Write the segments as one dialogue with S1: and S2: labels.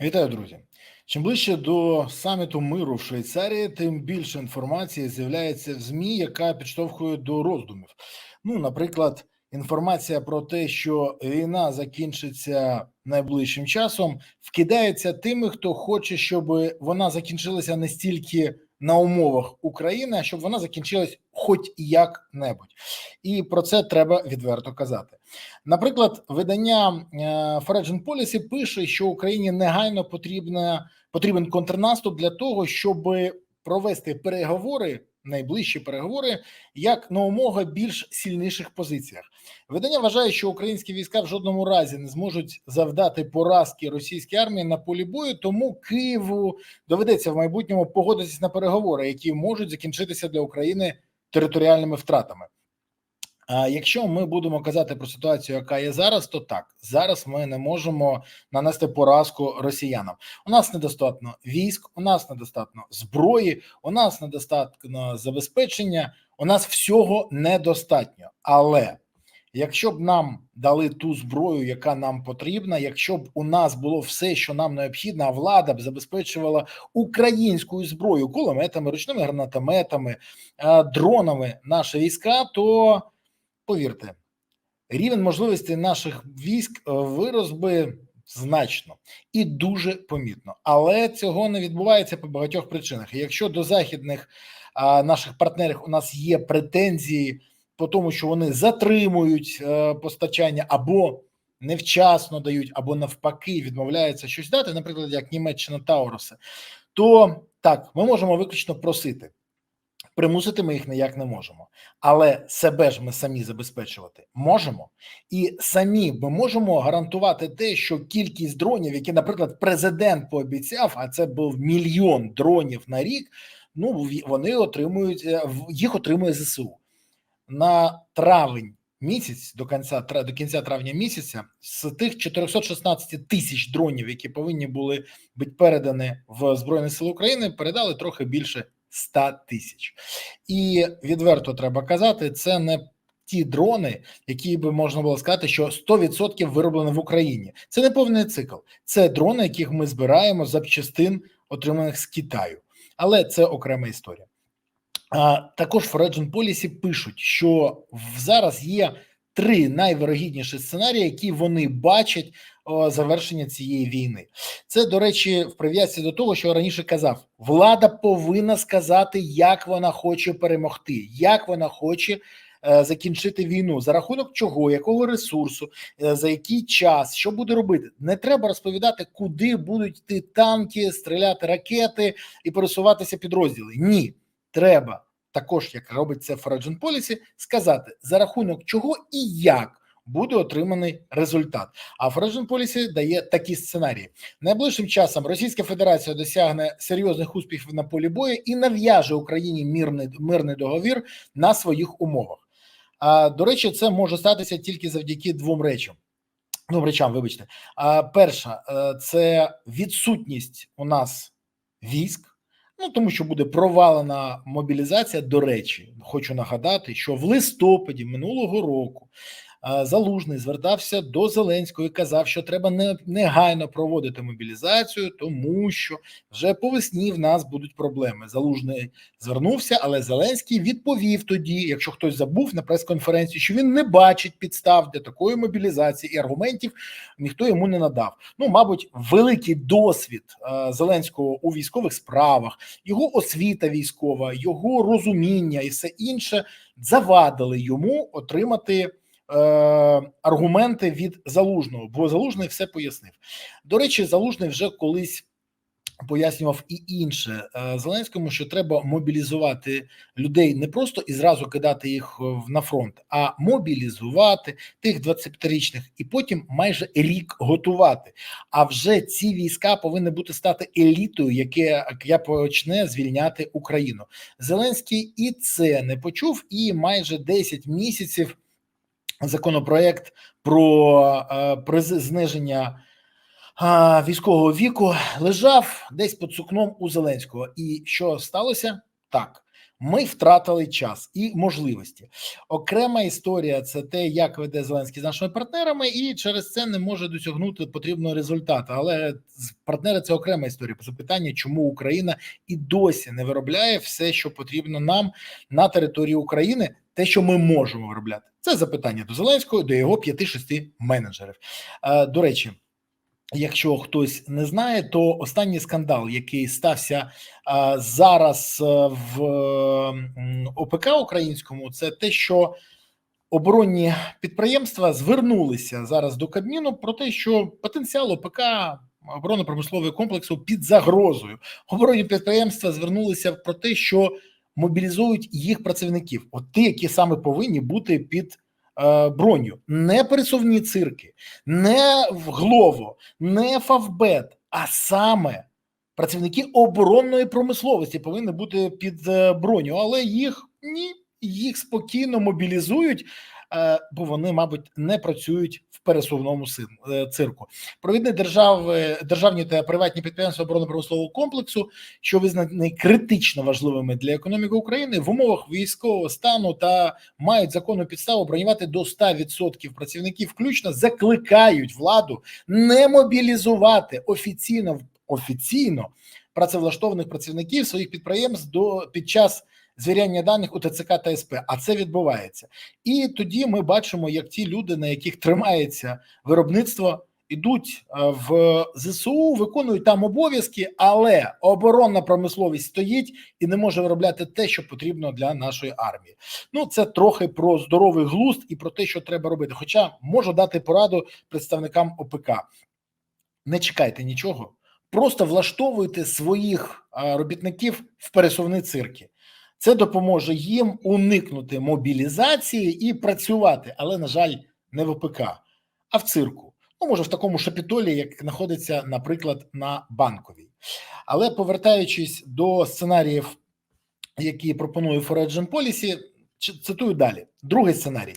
S1: Вітаю, друзі. Чим ближче до саміту миру в Швейцарії, тим більше інформації з'являється в ЗМІ, яка підштовхує до роздумів. Ну, наприклад, інформація про те, що війна закінчиться найближчим часом, вкидається тими, хто хоче, щоб вона закінчилася не стільки на умовах України, а щоб вона закінчилась хоч як-небудь. І про це треба відверто казати. Наприклад, видання е, Foreign Policy пише, що Україні негайно потрібна потрібен контрнаступ для того, щоб провести переговори, найближчі переговори, як на умога більш сильніших позиціях. Видання вважає, що українські війська в жодному разі не зможуть завдати поразки російській армії на полі бою, тому Києву доведеться в майбутньому погодитися на переговори, які можуть закінчитися для України територіальними втратами. А якщо ми будемо казати про ситуацію, яка є зараз, то так зараз ми не можемо нанести поразку росіянам. У нас недостатньо військ, у нас недостатньо зброї, у нас недостатньо забезпечення, у нас всього недостатньо. Але якщо б нам дали ту зброю, яка нам потрібна, якщо б у нас було все, що нам необхідно, а влада б забезпечувала українською зброєю, кулеметами, ручними гранатометами, е, дронами наші війська, то повірте, рівень можливостей наших військ е, вирос би значно і дуже помітно, але цього не відбувається по багатьох причинах. Якщо до західних наших партнерів у нас є претензії по тому, що вони затримують е, постачання або невчасно дають, або навпаки відмовляються щось дати, наприклад, як Німеччина Тауруси, то так ми можемо виключно просити. Примусити ми їх ніяк не можемо, але себе ж ми самі забезпечувати можемо, і самі ми можемо гарантувати те, що кількість дронів, які, наприклад, президент пообіцяв, а це був мільйон дронів на рік. Ну вони отримують е, їх отримує зсу на травень місяць до кінця до кінця травня місяця. З тих 416 тисяч дронів, які повинні були бути передані в збройні сили України, передали трохи більше. 100 тисяч. І відверто треба казати, це не ті дрони, які би можна було сказати, що 100% вироблені в Україні. Це не повний цикл. Це дрони, яких ми збираємо запчастин, отриманих з Китаю. Але це окрема історія. Також Foreign Policy пишуть, що зараз є три найвирогідніші сценарії, які вони бачать завершення цієї війни. Це до речі, в прив'язці до того, що раніше казав, влада повинна сказати, як вона хоче перемогти, як вона хоче. Е, закінчити війну за рахунок чого, якого ресурсу, е, за який час, що буде робити, не треба розповідати, куди будуть йти танки, стріляти ракети і пересуватися підрозділи. Ні, треба також як робить це Foreign Policy, сказати за рахунок чого і як. Буде отриманий результат. А Foreign Policy дає такі сценарії. Найближчим часом Російська Федерація досягне серйозних успіхів на полі бою і нав'яже Україні мирний мирний договір на своїх умовах. А до речі, це може статися тільки завдяки двом речам. Двом речам, вибачте. А перша е, це відсутність у нас військ. Ну тому що буде провалена мобілізація. До речі, хочу нагадати, що в листопаді минулого року Залужний звертався до Зеленського і казав, що треба негайно проводити мобілізацію, тому що вже по весні в нас будуть проблеми. Залужний звернувся, але Зеленський відповів тоді, якщо хтось забув на прес-конференції, що він не бачить підстав для такої мобілізації і аргументів ніхто йому не надав. Ну, мабуть, великий досвід Зеленського у військових справах, його освіта військова, його розуміння і все інше завадили йому отримати. Е, аргументи від залужного, бо залужний все пояснив. До речі, залужний вже колись. Пояснював і інше е, Зеленському, що треба мобілізувати людей не просто і зразу кидати їх на фронт, а мобілізувати тих 25-річних і потім майже рік готувати. А вже ці війська повинні бути стати елітою, яке я почне звільняти Україну. Зеленський і це не почув, і майже 10 місяців законопроект про, е, зниження військового віку лежав десь під сукном у Зеленського. І що сталося? Так, Ми втратили час і можливості. Окрема історія це те, як веде Зеленський з нашими партнерами, і через це не може досягнути потрібного результату. Але партнери це окрема історія. Запитання, чому Україна і досі не виробляє все, що потрібно нам на території України, те, що ми можемо виробляти. Це запитання до Зеленського, до його 5-6 менеджерів. Е, До речі. Якщо хтось не знає, то останній скандал, який стався а, зараз е, в ОПК українському, це те, що оборонні підприємства звернулися зараз до Кабміну про те, що потенціал ОПК оборонно-промислового комплексу під загрозою. Оборонні підприємства звернулися про те, що мобілізують їх працівників, от ті, які саме повинні бути під е, броню, не пересувні цирки, не в Глово, не Фавбет, а саме працівники оборонної промисловості повинні бути під е, броню, але їх ні, їх спокійно мобілізують, бо вони, мабуть, не працюють в пересувному е, цирку. Провідні держави, державні та приватні підприємства оборонно-промислового комплексу, що визнані критично важливими для економіки України в умовах військового стану та мають законну підставу бронювати до 100% працівників, включно закликають владу не мобілізувати офіційно офіційно працевлаштованих працівників своїх підприємств до під час звіряння даних у ТЦК та СП. А це відбувається, і тоді ми бачимо, як ті люди, на яких тримається виробництво. Ідуть е, в ЗСУ, виконують там обов'язки, але оборонна промисловість стоїть і не може виробляти те, що потрібно для нашої армії. Ну це трохи про здоровий глузд і про те, що треба робити. Хоча можу дати пораду представникам ОПК: не чекайте нічого, просто влаштовуйте своїх робітників в пересувні цирки. Це допоможе їм уникнути мобілізації і працювати, але на жаль, не в ОПК, а в цирку. Ну, може, в такому шапітолі, як знаходиться, наприклад, на банковій. Але повертаючись до сценаріїв, які пропонує Foreign Policy, цитую далі. Другий сценарій.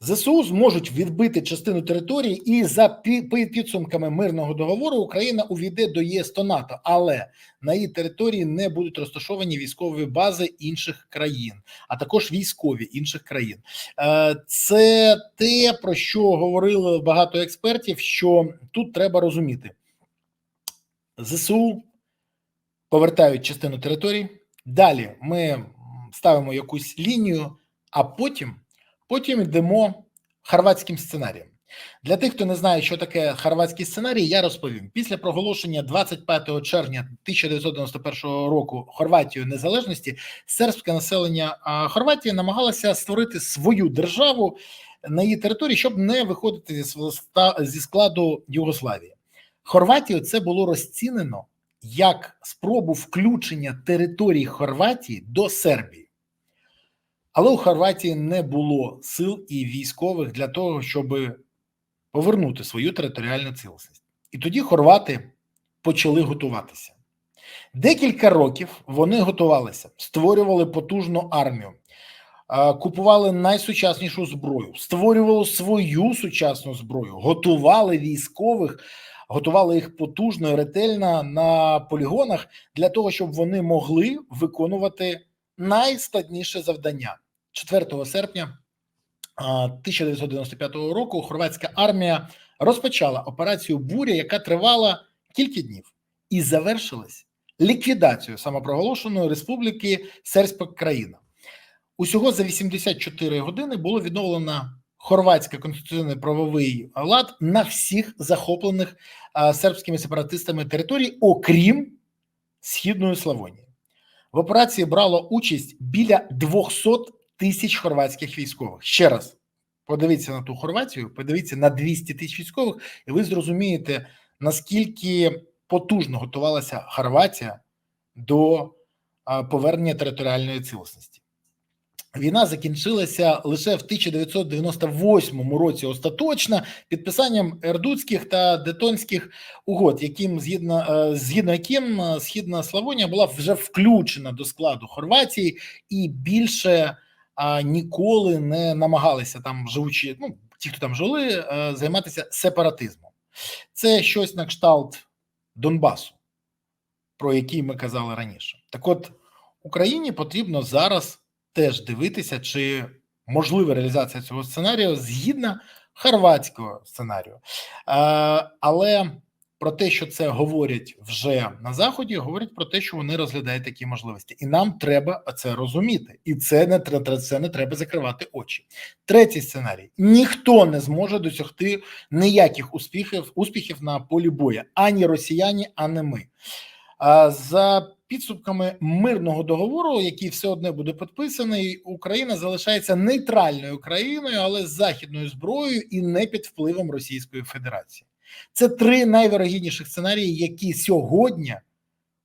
S1: ЗСУ зможуть відбити частину території, і за пі- пі- підсумками мирного договору Україна увійде до ЄС та НАТО, але на її території не будуть розташовані військові бази інших країн, а також військові інших країн. Е, Це те, про що говорили багато експертів. Що тут треба розуміти: ЗСУ повертають частину території. Далі ми ставимо якусь лінію, а потім, потім йдемо хорватським сценарієм. Для тих, хто не знає, що таке хорватський сценарій, я розповім. Після проголошення 25 червня 1991 року Хорватією незалежності сербське населення Хорватії намагалося створити свою державу на її території, щоб не виходити зі складу Югославії. Хорватію це було розцінено як спробу включення території Хорватії до Сербії. Але у Хорватії не було сил і військових для того, щоб повернути свою територіальну цілісність. І тоді хорвати почали готуватися. Декілька років вони готувалися, створювали потужну армію, купували найсучаснішу зброю, створювали свою сучасну зброю, готували військових, готували їх потужно і ретельно на полігонах для того, щоб вони могли виконувати найскладніше завдання 4 серпня а, 1995 року. Хорватська армія розпочала операцію Буря, яка тривала кілька днів, і завершилась ліквідацією самопроголошеної республіки Сербська країна. Усього за 84 години було відновлено хорватський конституційний правовий лад на всіх захоплених сербськими сепаратистами територій, окрім східної Славонії. В операції брало участь біля 200 тисяч хорватських військових. Ще раз подивіться на ту Хорватію, подивіться на 200 тисяч військових, і ви зрозумієте, наскільки потужно готувалася Хорватія до повернення територіальної цілісності. Війна закінчилася лише в 1998 році остаточно підписанням ердутських та детонських угод, яким згідно е, згідно яким е, східна Славонія була вже включена до складу Хорватії і більше а, ніколи не намагалися там живучи, ну ті, хто там жили, е, займатися сепаратизмом. Це щось на кшталт Донбасу, про який ми казали раніше. Так от Україні потрібно зараз теж дивитися, чи можлива реалізація цього сценарію згідно хорватського сценарію. Е, але про те, що це говорять вже на заході, говорять про те, що вони розглядають такі можливості, і нам треба це розуміти, і це не це не треба закривати очі. Третій сценарій: ніхто не зможе досягти ніяких успіхів успіхів на полі боя, ані росіяни, ані ми. А за підсумками мирного договору, який все одне буде підписаний, Україна залишається нейтральною країною, але з західною зброєю і не під впливом Російської Федерації. Це три найвирогідніших сценарії, які сьогодні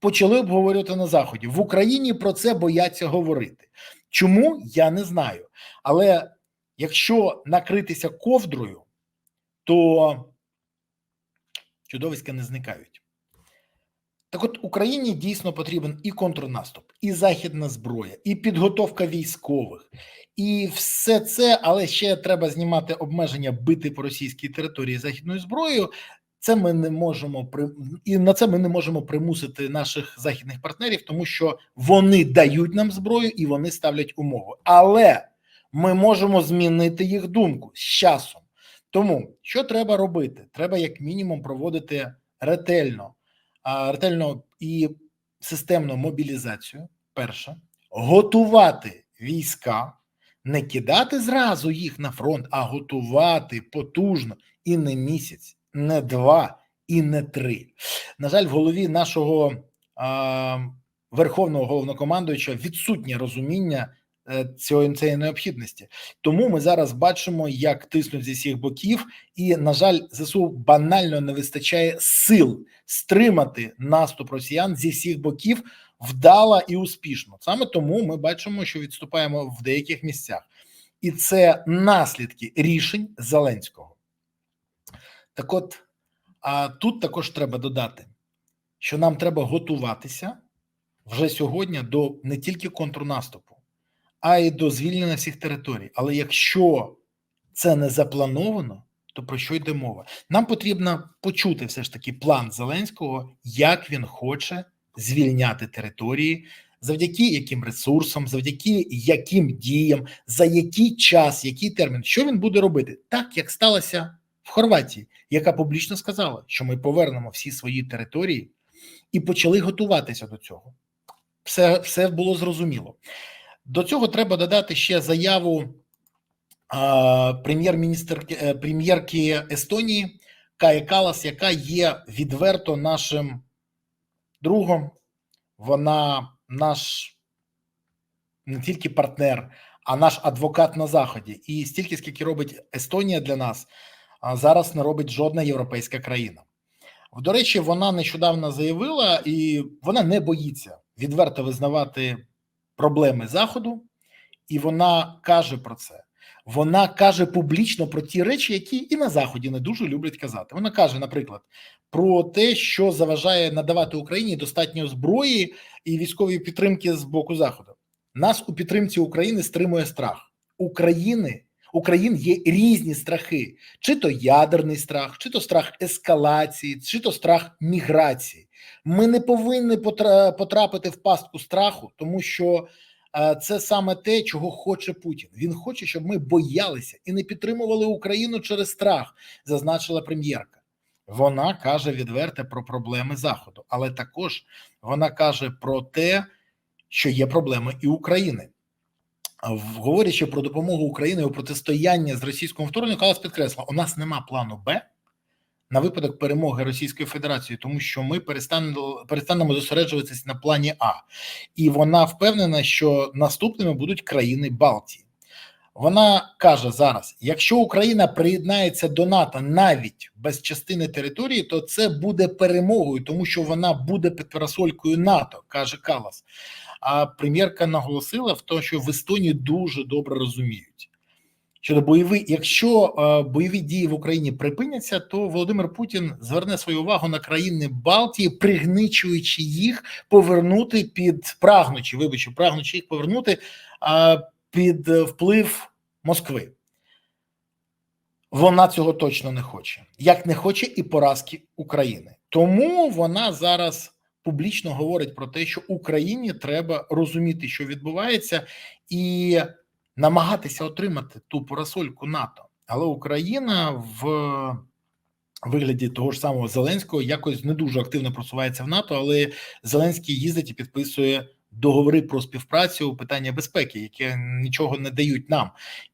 S1: почали обговорювати на заході. В Україні про це бояться говорити. Чому я не знаю. Але якщо накритися ковдрою, то чудовиська не зникають. Так от Україні дійсно потрібен і контрнаступ, і західна зброя, і підготовка військових, і все це, але ще треба знімати обмеження бити по російській території західною зброєю. Це ми не можемо і на це ми не можемо примусити наших західних партнерів, тому що вони дають нам зброю і вони ставлять умови. Але ми можемо змінити їх думку з часом. Тому що треба робити? Треба як мінімум проводити ретельно, ретельно і системну мобілізацію. Перше, готувати війська, не кидати зразу їх на фронт, а готувати потужно і не місяць, не два і не три. На жаль, в голові нашого е, верховного головнокомандуюча відсутнє розуміння е, цього цієї необхідності. Тому ми зараз бачимо, як тиснуть зі всіх боків, і на жаль, ЗСУ банально не вистачає сил стримати наступ росіян зі всіх боків вдало і успішно. Саме тому ми бачимо, що відступаємо в деяких місцях, і це наслідки рішень Зеленського. Так, от а тут також треба додати, що нам треба готуватися вже сьогодні до не тільки контрнаступу, а й до звільнення всіх територій. Але якщо це не заплановано, то про що йде мова? Нам потрібно почути все ж таки план Зеленського, як він хоче звільняти території, завдяки яким ресурсам, завдяки яким діям, за який час, який термін, що він буде робити, так як сталося в Хорватії, яка публічно сказала, що ми повернемо всі свої території і почали готуватися до цього. Все, все було зрозуміло. До цього треба додати ще заяву прем'єр-міністерки прем'єрки Естонії Каї Калас, яка є відверто нашим другом. Вона наш не тільки партнер, а наш адвокат на заході. І стільки, скільки робить Естонія для нас, зараз не робить жодна європейська країна. До речі, вона нещодавно заявила, і вона не боїться відверто визнавати проблеми Заходу, і вона каже про це. Вона каже публічно про ті речі, які і на Заході не дуже люблять казати. Вона каже, наприклад, про те, що заважає надавати Україні достатньо зброї і військової підтримки з боку Заходу. Нас у підтримці України стримує страх України. Україн є різні страхи: чи то ядерний страх, чи то страх ескалації, чи то страх міграції. Ми не повинні потра- потрапити в пастку страху, тому що е, це саме те, чого хоче Путін. Він хоче, щоб ми боялися і не підтримували Україну через страх, зазначила прем'єрка. Вона каже відверте про проблеми Заходу, але також вона каже про те, що є проблеми і України. Говорячи про допомогу Україні у протистоянні з російським вторгненням, Калас підкресла, у нас нема плану Б на випадок перемоги Російської Федерації, тому що ми перестанемо, перестанемо зосереджуватись на плані А, і вона впевнена, що наступними будуть країни Балтії. Вона каже зараз: якщо Україна приєднається до НАТО навіть без частини території, то це буде перемогою, тому що вона буде під парасолькою НАТО, каже Калас. А прем'єрка наголосила в тому, що в Естонії дуже добре розуміють, що до бойові, якщо е, бойові дії в Україні припиняться, то Володимир Путін зверне свою увагу на країни Балтії, пригничуючи їх повернути під прагнучи, вибачте, прагнучи їх повернути під е, вплив Москви. Вона цього точно не хоче, як не хоче і поразки України. Тому вона зараз публічно говорить про те, що Україні треба розуміти, що відбувається, і намагатися отримати ту парасольку НАТО. Але Україна в вигляді того ж самого Зеленського якось не дуже активно просувається в НАТО, але Зеленський їздить і підписує договори про співпрацю у питання безпеки, які нічого не дають нам.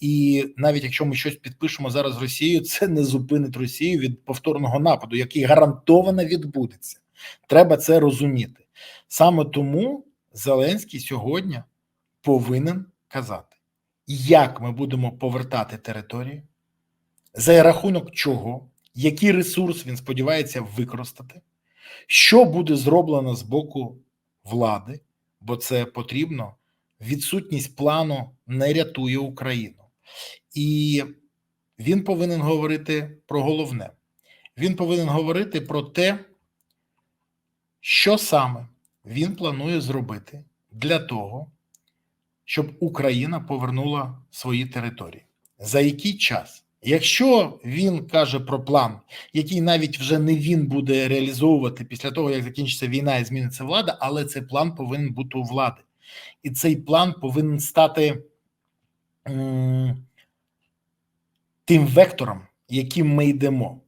S1: І навіть якщо ми щось підпишемо зараз з Росією, це не зупинить Росію від повторного нападу, який гарантовано відбудеться. Треба це розуміти. Саме тому Зеленський сьогодні повинен казати, як ми будемо повертати території, за рахунок чого, який ресурс він сподівається використати, що буде зроблено з боку влади, бо це потрібно. Відсутність плану не рятує Україну, і він повинен говорити про головне. Він повинен говорити про те, що саме він планує зробити для того, щоб Україна повернула свої території. За який час? Якщо він каже про план, який навіть вже не він буде реалізовувати після того, як закінчиться війна і зміниться влада, але цей план повинен бути у влади, і цей план повинен стати тим вектором, яким ми йдемо.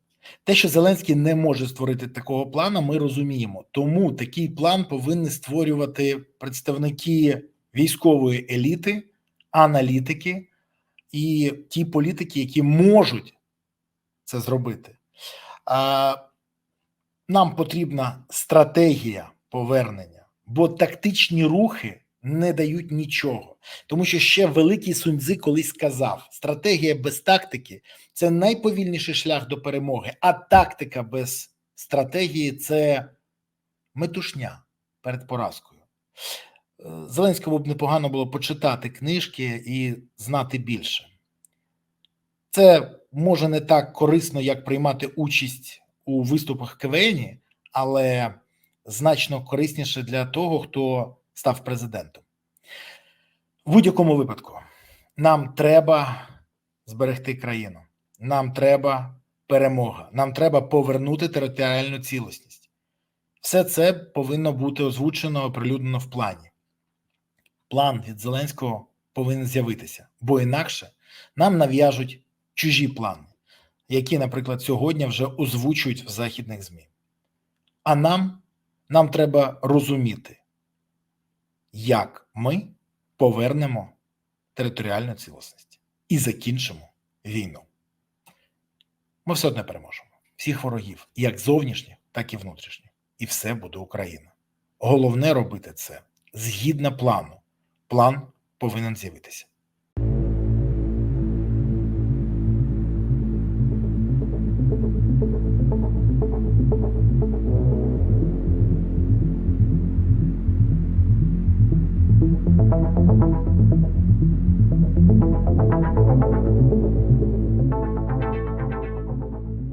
S1: Те, що Зеленський не може створити такого плану, ми розуміємо. Тому такий план повинні створювати представники військової еліти, аналітики і ті політики, які можуть це зробити. Нам потрібна стратегія повернення, бо тактичні рухи не дають нічого. Тому що ще великий Суньцзи колись сказав: стратегія без тактики це найповільніший шлях до перемоги, а тактика без стратегії це метушня перед поразкою. Зеленському б непогано було почитати книжки і знати більше. Це може не так корисно, як приймати участь у виступах КВН, але значно корисніше для того, хто став президентом. В будь-якому випадку нам треба зберегти країну, нам треба перемога, нам треба повернути територіальну цілісність. Все це повинно бути озвучено, оприлюднено в плані. План від Зеленського повинен з'явитися, бо інакше нам нав'яжуть чужі плани, які, наприклад, сьогодні вже озвучують в західних ЗМІ. А нам, нам треба розуміти, як ми повернемо територіальну цілісність і закінчимо війну. Ми все одно переможемо всіх ворогів, як зовнішніх, так і внутрішніх. І все буде Україна. Головне робити це згідно плану. План повинен з'явитися.